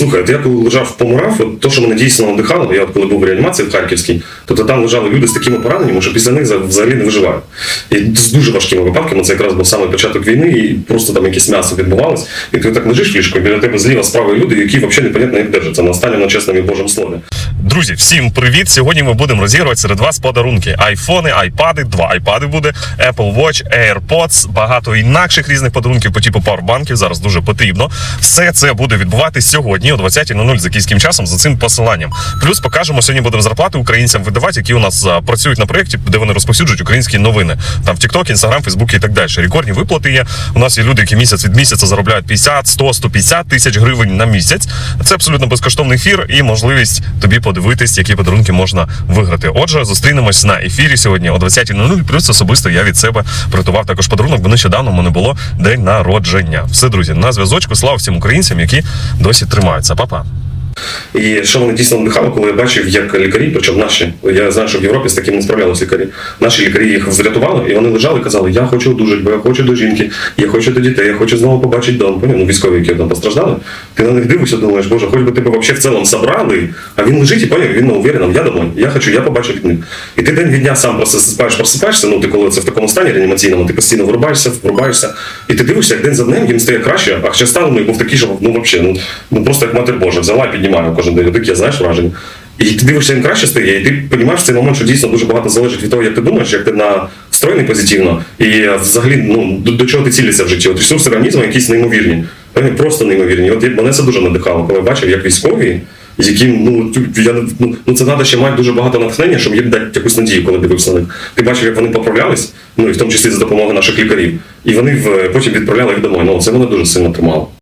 слухай, я коли лежав помирав, от то, що мене дійсно надихало, я от коли був в реанімації в Харківській, тобто там лежали люди з такими пораненнями, що після них взагалі не виживають. І з дуже важкими випадками, це якраз був саме початок війни, і просто там якесь м'ясо відбувалось, і ти так лежиш ліжко, біля тебе зліва справа люди, які взагалі непонятно як держаться на останньому чесному і Божому слові. Друзі, всім привіт! Сьогодні ми будемо розігрувати серед вас подарунки: айфони, айпади, два айпади буде, Apple Watch, AirPods, багато інакших різних подарунків по типу пауербанків. Зараз дуже потрібно. Все це буде відбуватись сьогодні о 20.00 за київським часом за цим посиланням. Плюс покажемо сьогодні будемо зарплати українцям видавати, які у нас працюють на проєкті, де вони розповсюджують українські новини. Там в TikTok, Instagram, Facebook і так далі. Рекордні виплати є. У нас є люди, які місяць від місяця заробляють 50, 100, 150 тисяч гривень на місяць. Це абсолютно безкоштовний ефір і можливість тобі подивитись, які подарунки можна виграти. Отже, зустрінемось на ефірі сьогодні о 20.00. Плюс особисто я від себе приготував також подарунок, бо нещодавно в мене було день народження. Все, друзі, на зв'язочку. Слава всім українцям, які досі тримаються. Па-па. І що мене дійсно надихало, коли я бачив, як лікарі, причому наші, я знаю, що в Європі з таким не справлялися лікарі. Наші лікарі їх врятували, і вони лежали і казали, я хочу одужати, бо я хочу до жінки, я хочу до дітей, я хочу знову побачити дом. Ну, військові, які там постраждали. Ти на них дивишся, думаєш, боже, хоч би тебе взагалі в цілому собрали, а він лежить і поняв, він не уверен, я домой, я хочу, я побачу від них. І ти день від дня сам просто просипаєшся, ну ти коли це в такому стані реанімаційному, ти постійно врубаєшся, врубаєшся, і ти дивишся, як день за днем їм стає краще, а ще стан у був такий, що ну взагалі, ну, ну просто як матер Божа, взяла і піднімає кожен день. Таке, знаєш, враження. І ти дивишся, їм краще стає, і ти розумієш в цей момент, що дійсно дуже багато залежить від того, як ти думаєш, як ти настроєний позитивно, і е, взагалі ну, до, до чого ти цілишся в житті. От ресурси організму якісь неймовірні. Вони просто неймовірні. От мене це дуже надихало, коли я бачив, як військові, з яким ну я ну, ну це треба ще мати дуже багато натхнення, щоб їм дати якусь надію, коли дивився на них. Ти бачив, як вони поправлялись, ну і в тому числі за допомогою наших лікарів. І вони в, потім відправляли їх домой. Ну це мене дуже сильно тримало.